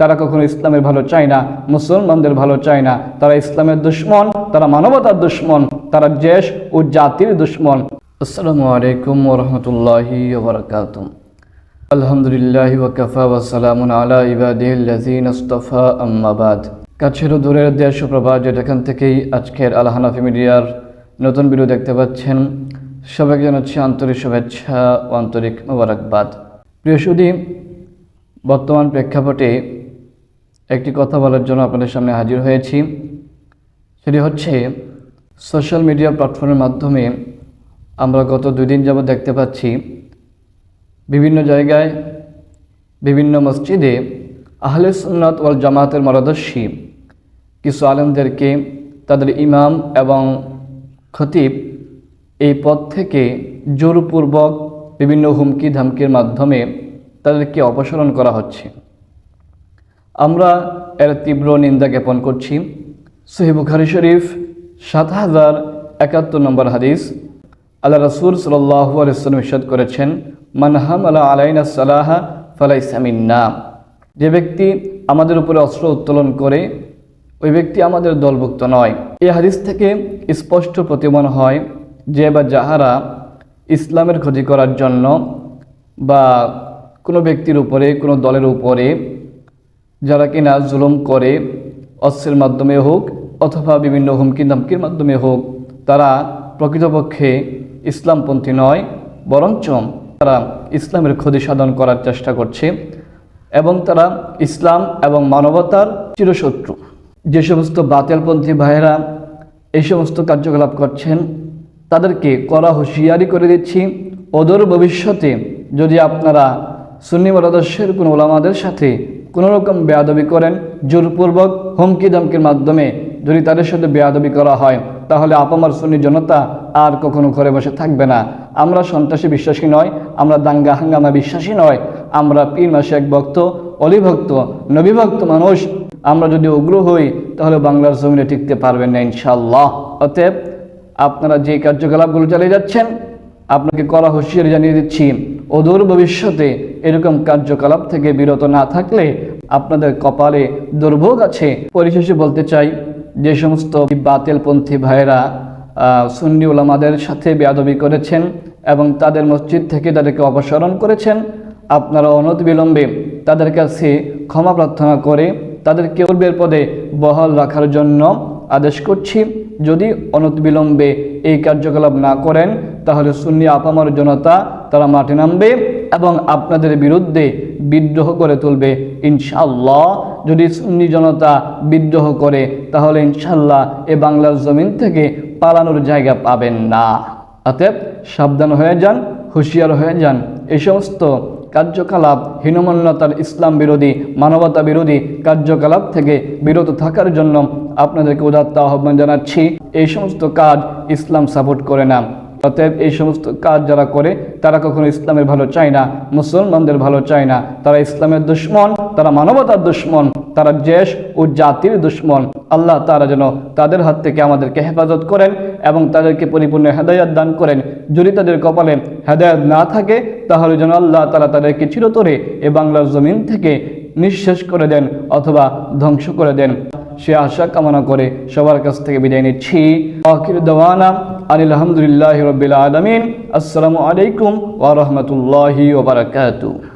তারা কখনো ইসলামের ভালো চায় না, মুসলমানদের ভালো চায় না। তারা ইসলামের দুশ্মন, তারা মানবতার দুশ্মন, তারা দেশ ও জাতির দুশ্মন। আসসালামু আলাইকুম ওরহমতুল্লাহি ওবরাকাতুম আলহামদুলিল্লাহ ওয়াকাফা ওয়াসালামুন আলা ইবাদিল্লাযিন আস্তাফা আম্মাবাদ কাছের দূরের দেশ ও প্রবাদ যেখান থেকেই আজকের আল হানাফি মিডিয়ার নতুন ভিডিও দেখতে পাচ্ছেন, সবাইকে জানাচ্ছি আন্তরিক শুভেচ্ছা ও আন্তরিক মোবারকবাদ। প্রিয় সুদী, বর্তমান প্রেক্ষাপটে একটি কথা বলার জন্য আপনাদের সামনে হাজির হয়েছি। সেটি হচ্ছে সোশ্যাল মিডিয়া প্ল্যাটফর্মের মাধ্যমে আমরা গত দুই দিন যাবৎ দেখতে পাচ্ছি, বিভিন্ন জায়গায়, বিভিন্ন মসজিদে আহলে সুন্নাত ওয়াল জামাতের মরদর্শী কিছু আলেমদেরকে তাদের ইমাম এবং খতিব এই পদ থেকে জোরপূর্বক বিভিন্ন হুমকি ধামকির মাধ্যমে তাদেরকে অপসারণ করা হচ্ছে। আমরা এর তীব্র নিন্দা জ্ঞাপন করছি। সহি বুখারি শরীফ, সাত হাজার একাত্তর নম্বর হাদিস। আল্লাহ রসুল সাল্লাহ আলিয়াল্লাম ইসাদ করেছেন মানহাম আল্লাহ আলাইনা সালাহা ফালাই সামিন্না যে ব্যক্তি আমাদের উপরে অস্ত্র উত্তোলন করে, ওই ব্যক্তি আমাদের দলভুক্ত নয়। এই হাদিস থেকে স্পষ্ট প্রতিমান হয় যে বা যাহারা ইসলামের ক্ষতি করার জন্য বা কোনো ব্যক্তির উপরে, কোনো দলের উপরে যারা কিনা জুলুম করে অস্ত্রের মাধ্যমে হোক অথবা বিভিন্ন হুমকি ধামকির মাধ্যমে হোক, তারা প্রকৃতপক্ষে ইসলামপন্থী নয়, বরঞ্চ তারা ইসলামের ক্ষতি সাধন করার চেষ্টা করছে এবং তারা ইসলাম এবং মানবতার চিরশত্রু। যে সমস্ত বাতেলপন্থী ভাইয়েরা এই সমস্ত কার্যকলাপ করছেন, তাদেরকে করা হুঁশিয়ারি করে দিচ্ছি অদূর ভবিষ্যতে যদি আপনারা সুন্নি মতাদর্শের কোনো ওলামাদের সাথে কোনো রকম বেয়াদবি করেন, জোরপূর্বক হুমকি ধমকির মাধ্যমে যদি তাদের সাথে বেয়াদবি করা হয়, তাহলে আপামার সুন্নি জনতা আর কখনো ঘরে বসে থাকবে না। আমরা সন্ত্রাসী বিশ্বাসী নয়, আমরা দাঙ্গা হাঙ্গামা বিশ্বাসী নয়, আমরা পীর মাসে এক ভক্ত অলিভক্ত নবীভক্ত মানুষ। আমরা যদি উগ্র হই, তাহলে বাংলার জমিনে টিকতে পারবেন না ইনশাল্লাহ অতএব আপনারা যে কার্যকলাপগুলো চালিয়ে যাচ্ছেন, আপনাকে করা হুঁশিয়ারি জানিয়ে দিচ্ছি, অদূর ভবিষ্যতে এরকম কার্যকলাপ থেকে বিরত না থাকলে আপনাদের কপালে দুর্ভোগ আছে। পরিশেষে বলতে চাই, যে সমস্ত বাতিলপন্থী ভাইয়েরা সুন্নি ওলামাদের সাথে বেয়াদবি করেছেন এবং তাদের মসজিদ থেকে তাদেরকে অপসারণ করেছেন, আপনারা অনতিবিলম্বে তাদের কাছে ক্ষমা প্রার্থনা করে তাদেরকে পূর্বের পদে বহাল রাখার জন্য আদেশ করছি। যদি অনতিবিলম্বে এই কার্যকলাপ না করেন, তাহলে সুন্নি আপামর জনতা তারা মাঠে নামবে। এবং আপনাদের বিরুদ্ধে বিদ্রোহ করে তুলবে ইনশাল্লাহ যদি সুন্নি জনতা বিদ্রোহ করে, তাহলে ইনশাল্লাহ এ বাংলার জমিন থেকে পালানোর জায়গা পাবেন না। অতএব সাবধান হয়ে যান, হুঁশিয়ার হয়ে যান। এই সমস্ত কার্যকলাপ হীনমন্যতার ইসলাম বিরোধী, মানবতা বিরোধী কার্যকলাপ থেকে বিরত থাকার জন্য আপনাদেরকে উদাত্ত আহ্বান জানাচ্ছি। এই সমস্ত কাজ ইসলাম সাপোর্ট করে না। অতএব এই সমস্ত কাজ যারা করে, তারা কখনো ইসলামের ভালো চায় না, মুসলমানদের ভালো চায় না। তারা ইসলামের দুশ্মন, তারা মানবতার দুশ্মন, তারা দেশ ও জাতির দুশ্মন। আল্লাহ তারা যেন তাদের হাত থেকে আমাদেরকে হেফাজত করেন এবং তাদেরকে পরিপূর্ণ হেদায়াত দান করেন। যদি তাদের কপালে হেদায়াত না থাকে, তাহলে যেন আল্লাহ তারা তাদেরকে চিরতরে এ বাংলার জমিন থেকে নিঃশেষ করে দেন অথবা ধ্বংস করে দেন। সে আশা কামনা করে সবার কাছ থেকে বিদায় নিচ্ছি। আখির দেওয়ানা আনিল আলহামদুলিল্লাহ রবিল আলমিন। আসসালামু আলাইকুম ওয়া বারাকাতুহু।